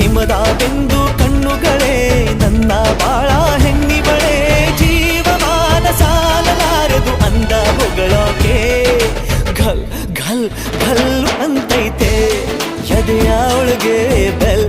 ಹಿಮದ ಬಿಂದು ಕಣ್ಣುಗಳೇ, ನನ್ನ ಬಾಳ ಹೆಣ್ಣಿಬಳೆ ಜೀವಮಾನ ಸಾಲಲಾರದು ಅಂದ ಹೊಗಳೋಕೆ. ಘಲ್ ಘಲ್ ಘಲ್ ಅಂತೈತೆ, ಎದೆಯ ಒಳಗೆ ಬೆಲ್